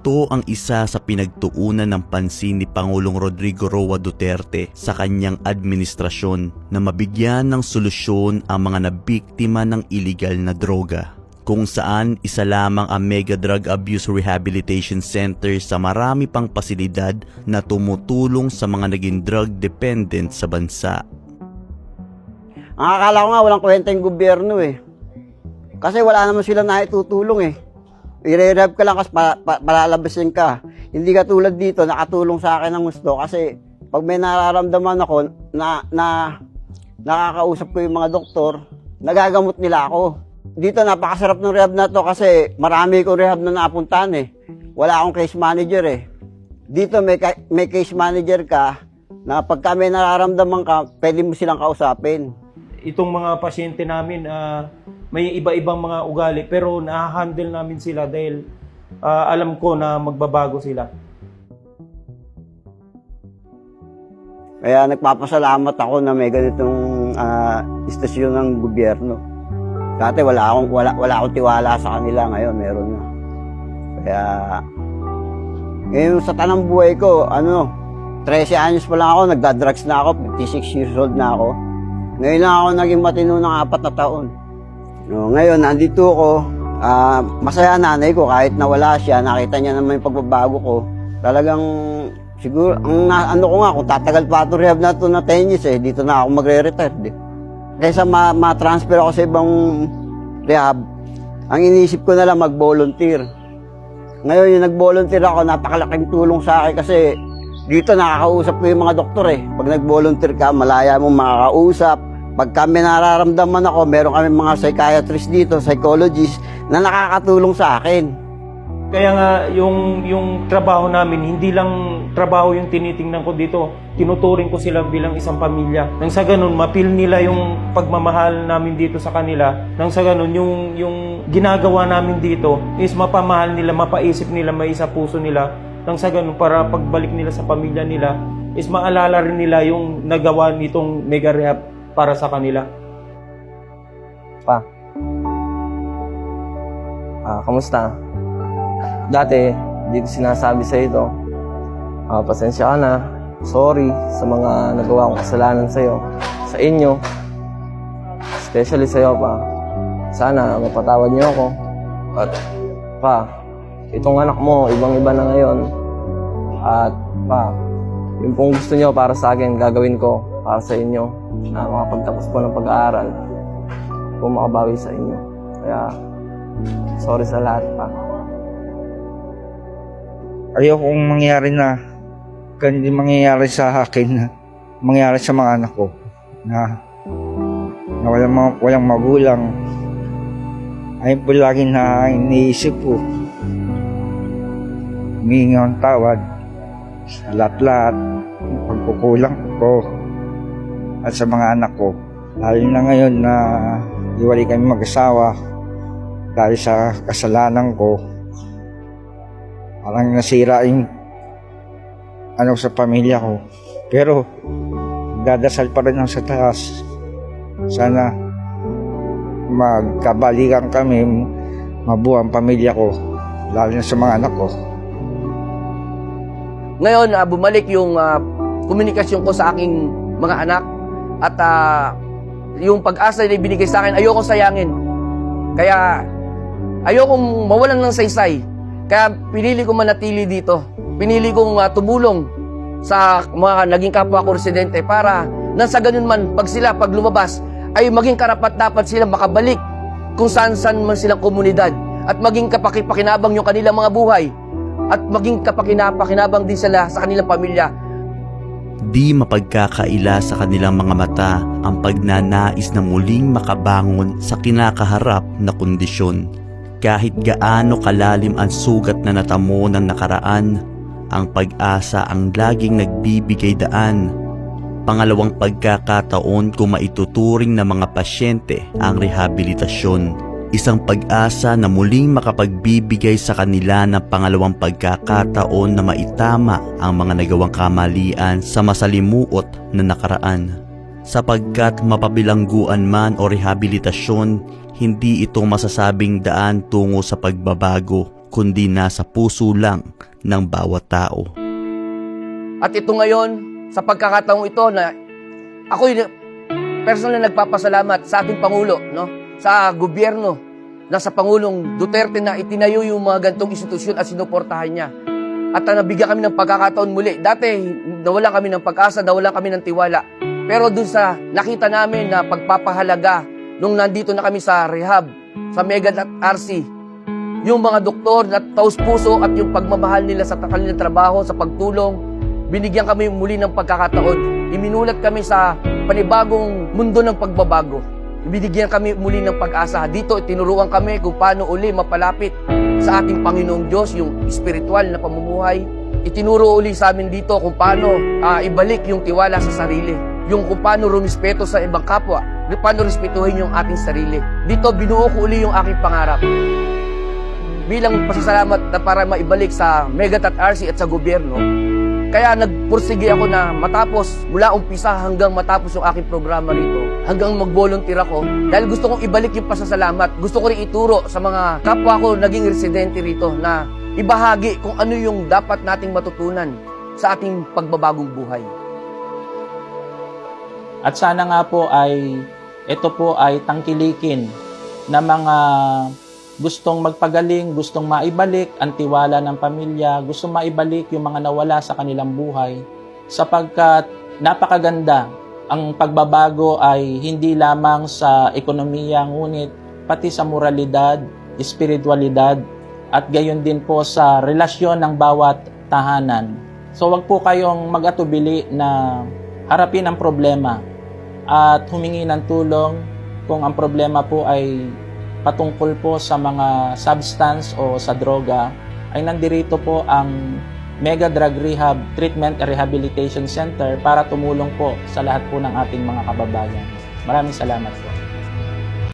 Ito ang isa sa pinagtuunan ng pansin ni Pangulong Rodrigo Roa Duterte sa kanyang administrasyon na mabigyan ng solusyon ang mga nabiktima ng illegal na droga kung saan isa lamang ang Mega Drug Abuse Rehabilitation Center sa marami pang pasilidad na tumutulong sa mga naging drug dependent sa bansa. Ang akala ko nga walang kwenta yung gobyerno eh. Kasi wala naman sila na itutulong eh. I-rehab ka lang kasi pa, pa, palalabasin ka. Hindi ka tulad dito, nakatulong sa akin ng gusto kasi pag may nararamdaman ako na, na nakakausap ko yung mga doktor, nagagamot nila ako. Dito napakasarap ng rehab na to kasi marami kong rehab na napuntahan eh. Wala akong case manager eh. Dito may, may case manager ka na pagka may nararamdaman ka, pwede mo silang kausapin. itong mga pasyente namin ah, may iba-ibang mga ugali pero na-handle namin sila dahil ah, alam ko na magbabago sila. Kaya nagpapasalamat ako na may ganitong ah, istasyon ng gobyerno. Dati wala akong wala wala akong tiwala sa kanila ngayon meron na. Kaya ngayon sa tanang buhay ko, ano, 13 anyos pa lang ako, nagda-drugs na ako, 56 years old na ako. Ngayon lang ako naging matino ng apat na taon. No, ngayon, nandito ako, ah, masaya nanay ko kahit nawala siya, nakita niya naman yung pagbabago ko. Talagang siguro, ang ano ko nga, kung tatagal pa ito rehab na ito na 10 years eh, dito na ako magre-retire. Di. Kaysa ma- ma-transfer ako sa ibang rehab, ang inisip ko na lang mag-volunteer. Ngayon, yung nag-volunteer ako, napakalaking tulong sa akin kasi dito nakakausap ko yung mga doktor eh. Pag nag-volunteer ka, malaya mo makakausap. Pag kami nararamdaman ako, meron kami mga psychiatrist dito, psychologist, na nakakatulong sa akin. Kaya nga yung yung trabaho namin hindi lang trabaho yung tinitingnan ko dito. Tinuturing ko sila bilang isang pamilya. Nang sa ganun mapil nila yung pagmamahal namin dito sa kanila. Nang sa ganun yung yung ginagawa namin dito is mapamahal nila, mapaisip nila, may isa puso nila. Nang sa ganun para pagbalik nila sa pamilya nila is maalala rin nila yung nagawa nitong mega rehab para sa kanila. Pa. Ah, kamusta? Dati, hindi ko sinasabi sa ito. Ah, pasensya ka na. Sorry sa mga nagawa kong kasalanan sa iyo. Sa inyo. Especially sa iyo, pa. Sana mapatawad niyo ako. At, pa, itong anak mo, ibang-iba na ngayon. At, pa, yung pong gusto niyo para sa akin, gagawin ko para sa inyo na makapagtapos po ng pag-aaral kung makabawi sa inyo. Kaya, sorry sa lahat pa. ayokong mangyari na ganito mangyayari sa akin na mangyari sa mga anak ko na na walang, mga, walang magulang ayun po lagi na iniisip ko humingi ng tawad sa lahat-lahat ng pagkukulang ko at sa mga anak ko lalo na ngayon na iwalay kami mag-asawa dahil sa kasalanan ko parang nasira yung ano sa pamilya ko. Pero dadasal pa rin ako sa taas. Sana magkabalikan kami, mabuo ang pamilya ko, lalo na sa mga anak ko. Ngayon, ah, bumalik yung ah, komunikasyon ko sa aking mga anak at ah, yung pag-asa na ibinigay sa akin, ayokong sayangin. Kaya ayokong mawalan ng saysay. Kaya pinili ko manatili dito. Pinili kong ah, tumulong sa mga naging kapwa ko residente para nang sa ganun man, pag sila, pag lumabas, ay maging karapat dapat sila makabalik kung saan-saan man silang komunidad at maging kapakipakinabang yung kanilang mga buhay at maging kapakinapakinabang din sila sa kanilang pamilya. Di mapagkakaila sa kanilang mga mata ang pagnanais na muling makabangon sa kinakaharap na kondisyon. Kahit gaano kalalim ang sugat na natamo ng nakaraan, ang pag-asa ang laging nagbibigay daan. Pangalawang pagkakataon kung maituturing ng mga pasyente ang rehabilitasyon. Isang pag-asa na muling makapagbibigay sa kanila ng pangalawang pagkakataon na maitama ang mga nagawang kamalian sa masalimuot na nakaraan. Sapagkat mapabilangguan man o rehabilitasyon, hindi ito masasabing daan tungo sa pagbabago kundi nasa puso lang ng bawat tao. At ito ngayon, sa pagkakataong ito na ako personal na nagpapasalamat sa ating Pangulo, no? Sa gobyerno, na sa Pangulong Duterte na itinayo yung mga gantong institusyon at sinuportahan niya. At nabigyan kami ng pagkakataon muli. Dati, nawalan kami ng pag-asa, nawalan kami ng tiwala. Pero dun sa nakita namin na pagpapahalaga nung nandito na kami sa rehab, sa Mega at RC, yung mga doktor na taus puso at yung pagmamahal nila sa kanilang trabaho, sa pagtulong, binigyan kami muli ng pagkakataon. Iminulat kami sa panibagong mundo ng pagbabago. Binigyan kami muli ng pag-asa. Dito, tinuruan kami kung paano uli mapalapit sa ating Panginoong Diyos, yung spiritual na pamumuhay. Itinuro uli sa amin dito kung paano ah, ibalik yung tiwala sa sarili. Yung kung paano rumispeto sa ibang kapwa. Paano respetuhin yung ating sarili. Dito, binuo ko uli yung aking pangarap bilang pasasalamat na para maibalik sa Megatat RC at sa gobyerno, kaya nagpursige ako na matapos, mula umpisa hanggang matapos yung aking programa rito, hanggang mag-volunteer ako, dahil gusto kong ibalik yung pasasalamat. Gusto ko rin ituro sa mga kapwa ko naging residente rito na ibahagi kung ano yung dapat nating matutunan sa ating pagbabagong buhay. At sana nga po ay ito po ay tangkilikin na mga gustong magpagaling, gustong maibalik ang tiwala ng pamilya, gustong maibalik yung mga nawala sa kanilang buhay sapagkat napakaganda ang pagbabago ay hindi lamang sa ekonomiya ngunit pati sa moralidad, espiritualidad at gayon din po sa relasyon ng bawat tahanan. So wag po kayong mag-atubili na harapin ang problema at humingi ng tulong kung ang problema po ay patungkol po sa mga substance o sa droga ay nandirito po ang Mega Drug Rehab Treatment and Rehabilitation Center para tumulong po sa lahat po ng ating mga kababayan. Maraming salamat po.